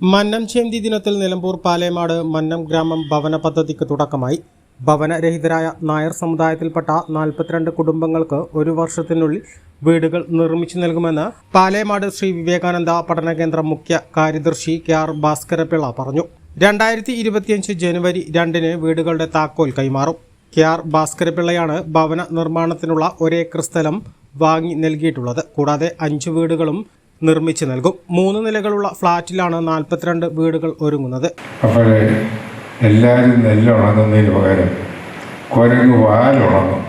Mannam Chenthi ദിനത്തിൽ നിലമ്പൂർ പാലേമാട് മന്നം ഗ്രാമം ഭവന പദ്ധതിക്ക് തുടക്കമായി. ഭവനരഹിതരായ നായർ സമുദായത്തിൽപ്പെട്ട നാൽപ്പത്തിരണ്ട് കുടുംബങ്ങൾക്ക് ഒരു വർഷത്തിനുള്ളിൽ വീടുകൾ നിർമ്മിച്ചു നൽകുമെന്ന് പാലേമാട് ശ്രീ വിവേകാനന്ദ പഠന കേന്ദ്രം മുഖ്യ കാര്യദർശി കെ ആർ ഭാസ്കരപിള്ള പറഞ്ഞു. രണ്ടായിരത്തി ഇരുപത്തിയഞ്ച് ജനുവരി രണ്ടിന് വീടുകളുടെ താക്കോൽ കൈമാറും. കെ ആർ ഭാസ്കരപിള്ളയാണ് ഭവന നിർമ്മാണത്തിനുള്ള ഒരേക്കർ സ്ഥലം വാങ്ങി നൽകിയിട്ടുള്ളത്. കൂടാതെ അഞ്ച് വീടുകളും നിർമ്മിച്ചു നൽകും. മൂന്ന് നിലകളുള്ള ഫ്ളാറ്റിലാണ് നാൽപ്പത്തിരണ്ട് വീടുകൾ ഒരുങ്ങുന്നത്. എല്ലാവരും നെല്ലുണങ്ങുന്നതിന് പകരം കുരങ്ങ് വാലുണങ്ങും.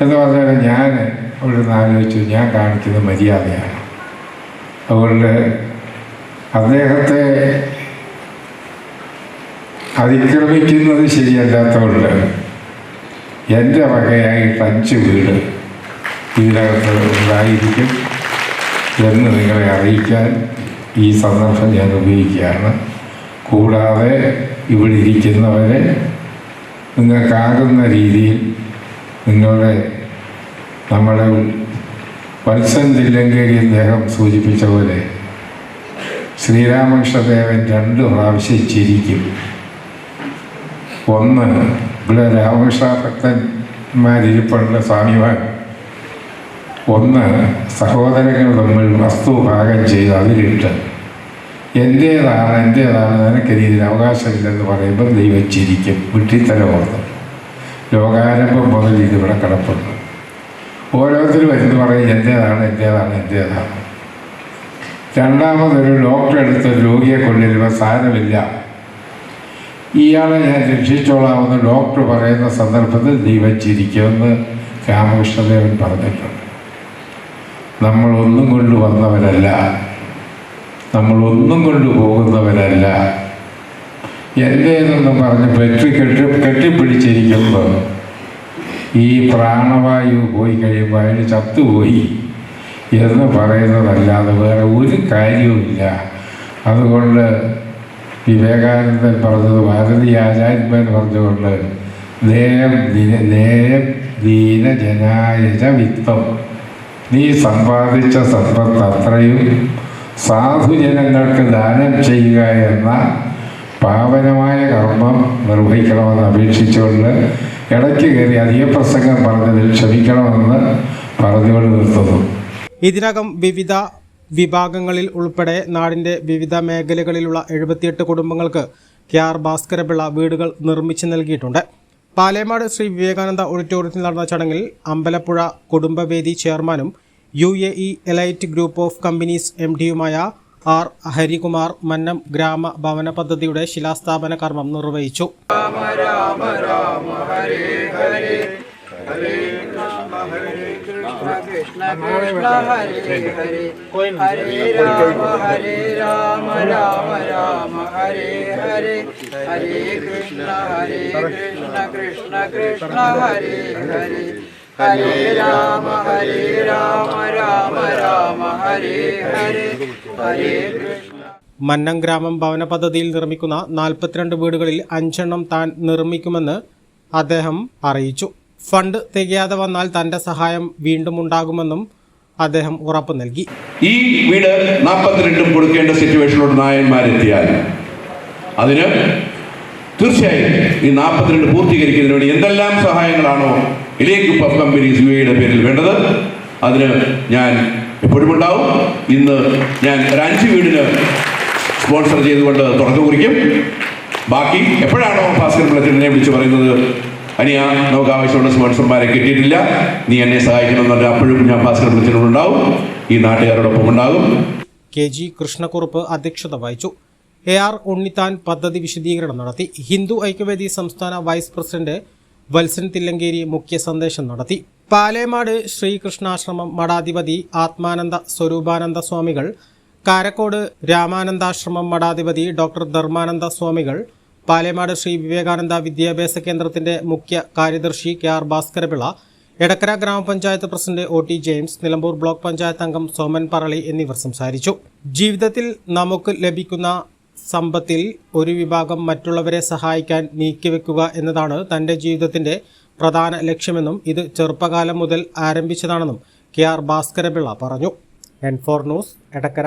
എന്ന് പറഞ്ഞാൽ ഞാൻ അവിടെ നിന്ന് ആലോചിച്ചു ഞാൻ കാണിക്കുന്ന മര്യാദയാണ്. അതുകൊണ്ട് അദ്ദേഹത്തെ അതിക്രമിക്കുന്നത് ശരിയല്ലാത്തതുകൊണ്ട് എന്റെ വകയായിട്ട് അഞ്ച് വീട് ഇതിനകത്ത് ഉണ്ടായിരിക്കും. എന്ന് നിങ്ങളെ അറിയിക്കാൻ ഈ സന്ദർഭം ഞാൻ ഉപയോഗിക്കുകയാണ്. കൂടാതെ ഇവിടെ ഇരിക്കുന്നവരെ നിങ്ങൾക്കാകുന്ന രീതിയിൽ നിങ്ങളുടെ നമ്മുടെ വത്സൻ തില്ലങ്കേരി അദ്ദേഹം സൂചിപ്പിച്ച പോലെ ശ്രീരാമകൃഷ്ണദേവൻ രണ്ട് പ്രാവശ്യം ചിരിക്കും. ഒന്ന് ഇവിടെ രാമകൃഷ്ണ ഭക്തന്മാരിരിപ്പുള്ള സ്വാമിമാർ ഒന്ന് സഹോദരങ്ങൾ തമ്മിൽ വസ്തു ഭാഗം ചെയ്ത് അതിലിട്ട്. എന്റേതാണ് എന്റേതാണ് നിനക്ക് രീതിയിൽ അവകാശമില്ലെന്ന് പറയുമ്പോൾ ദൈവച്ചിരിക്കും വിട്ടിത്തല ഓർന്നു ലോകാരംഭം മുതൽ ഇതിവിടെ കിടപ്പുണ്ട്. ഓരോരുത്തരും വരുന്ന് പറയും? എന്റേതാണ് എന്റേതാണ് എന്റേതാണ് രണ്ടാമതൊരു ഡോക്ടർ എടുത്ത് രോഗിയെ കൊണ്ടിരുമ്പോൾ സാരമില്ല. ഇയാളെ ഞാൻ രക്ഷിച്ചോളാമെന്ന് ഡോക്ടർ പറയുന്ന സന്ദർഭത്തിൽ ദൈവം ചിരിക്കുമെന്ന് രാമകൃഷ്ണദേവൻ പറഞ്ഞിട്ടുണ്ട്. നമ്മൾ ഒന്നും കൊണ്ട് വന്നവരല്ല. നമ്മൾ ഒന്നും കൊണ്ട് പോകുന്നവരല്ല. എന്തേതെന്ന് പറഞ്ഞ് പെറ്റി കെട്ടി കെട്ടിപ്പിടിച്ചിരിക്കുമ്പോൾ ഈ പ്രാണവായു പോയി കഴിയുമ്പോൾ അയാൾ ചത്തുപോയി എന്ന് പറയുന്നതല്ലാതെ വേറെ ഒരു കാര്യവുമില്ല. അതുകൊണ്ട് വിവേകാനന്ദൻ പറഞ്ഞത് ഭാരതീയ ആചാര്യന്മാർ പറഞ്ഞുകൊണ്ട് നേരം നേരം ദീന ജനായജ വിത്തം നീ സമ്പാദിച്ച സമ്പത്ത് അത്രയും സാധുജനങ്ങൾക്ക് ദാനം ചെയ്യുക എന്ന പാവനമായ കർമ്മം നിർവഹിക്കണമെന്ന് അപേക്ഷിച്ചുകൊണ്ട് ഇടയ്ക്ക് കയറി അധിക പ്രസംഗം പറഞ്ഞതിൽ ക്ഷമിക്കണമെന്ന് പറഞ്ഞുകൊണ്ട് നിർത്തുന്നു. ഇതിനകം വിവിധ വിഭാഗങ്ങളിൽ ഉൾപ്പെടെ നാടിന്റെ വിവിധ മേഖലകളിലുള്ള എഴുപത്തിയെട്ട് കുടുംബങ്ങൾക്ക് കെ ആർ ഭാസ്കരപിള്ള വീടുകൾ നിർമ്മിച്ചു നൽകിയിട്ടുണ്ട്. പാലേമാട് ശ്രീ വിവേകാനന്ദ ഓഡിറ്റോറിയത്തിൽ നടന്ന ചടങ്ങിൽ അമ്പലപ്പുഴ കുടുംബവേദി ചെയർമാനും U A E elite group of companies M ഡിയുമായ R Harikumar Mannam ഗ്രാമ ഭവന പദ്ധതിയുടെ ശിലാസ്ഥാപന കർമ്മം നിർവഹിച്ചു. कृष्ण कृष्ण हरे हरे हरे राम हरे राम राम राम हरे हरे हरे कृष्ण हरे कृष्ण कृष्ण कृष्ण हरे हरे हरे राम हरे राम राम राम हरे हरे हरे कृष्ण മന്നം ഗ്രാമം ഭവന പദ്ധതിയിൽ നിർമ്മിക്കുന്ന നാൽപ്പത്തിരണ്ട് വീടുകളിൽ അഞ്ചെണ്ണം താൻ നിർമ്മിക്കുമെന്ന് അദ്ദേഹം അറിയിച്ചു ഫണ്ട് തികയാതെ വന്നാൽ തന്റെ സഹായം വീണ്ടും ഉണ്ടാകുമെന്നും അദ്ദേഹം ഉറപ്പ് നൽകി. ഈ വീട് നാൽപ്പത്തിരണ്ടും കൊടുക്കേണ്ട സിറ്റുവേഷനിലോട്ട് നായന്മാരെത്തിയാൽ അതിന് തീർച്ചയായും ഈ നാൽപ്പത്തിരണ്ട് പൂർത്തീകരിക്കുന്നതിന് വേണ്ടി എന്തെല്ലാം സഹായങ്ങളാണോ ഇലേക്ക് പബ് കമ്പനീസ് യു എയുടെ പേരിൽ വേണ്ടത് അതിന് ഞാൻ എപ്പോഴും ഉണ്ടാവും. ഇന്ന് ഞാൻ ഒരു അഞ്ച് വീടിന് സ്പോൺസർ ചെയ്തുകൊണ്ട് തുടക്കം കുറിക്കും. ബാക്കി എപ്പോഴാണോ ഭാസ്കർ പിള്ളത്തിനെ വിളിച്ച് പറയുന്നത് അനിയ നമുക്ക് ആവശ്യമുള്ള സ്പോൺസർമാരെ കിട്ടിയിട്ടില്ല. നീ എന്നെ സഹായിക്കണമെന്നുണ്ട് അപ്പോഴും ഞാൻ ഭാസ്കർ വിളിച്ചിട്ടുണ്ടാവും. ഈ നാട്ടുകാരോടൊപ്പം ഉണ്ടാകും. കെ ജി കൃഷ്ണക്കുറുപ്പ് അധ്യക്ഷത വഹിച്ചു. എ ആർ ഉണ്ണിത്താൻ പദ്ധതി വിശദീകരണം നടത്തി. ഹിന്ദു ഐക്യവേദി സംസ്ഥാന വൈസ് പ്രസിഡന്റ് വത്സൻ തില്ലങ്കേരി മുഖ്യ സന്ദേശം നടത്തി. പാലേമാട് ശ്രീകൃഷ്ണാശ്രമം മഠാധിപതി ആത്മാനന്ദ സ്വരൂപാനന്ദ സ്വാമികൾ. കാരക്കോട് രാമാനന്ദാശ്രമം മഠാധിപതി ഡോക്ടർ ധർമാനന്ദ സ്വാമികൾ. പാലേമാട് ശ്രീ വിവേകാനന്ദ വിദ്യാഭ്യാസ കേന്ദ്രത്തിന്റെ മുഖ്യ കാര്യദർശി കെ ആർ ഭാസ്കരപിള്ള എടക്കര ഗ്രാമപഞ്ചായത്ത് president O T James Nilambur block panchayat അംഗം സോമൻ പറളി എന്നിവർ സംസാരിച്ചു. ജീവിതത്തിൽ നമുക്ക് ലഭിക്കുന്ന സമ്പത്തിൽ ഒരു വിഭാഗം മറ്റുള്ളവരെ സഹായിക്കാൻ നീക്കിവെക്കുക എന്നതാണ് തന്റെ ജീവിതത്തിന്റെ പ്രധാന ലക്ഷ്യമെന്നും ഇത് ചെറുപ്പകാലം മുതൽ ആരംഭിച്ചതാണെന്നും കെ ആർ ഭാസ്കരപിള്ള പറഞ്ഞു. N four news Edakkara.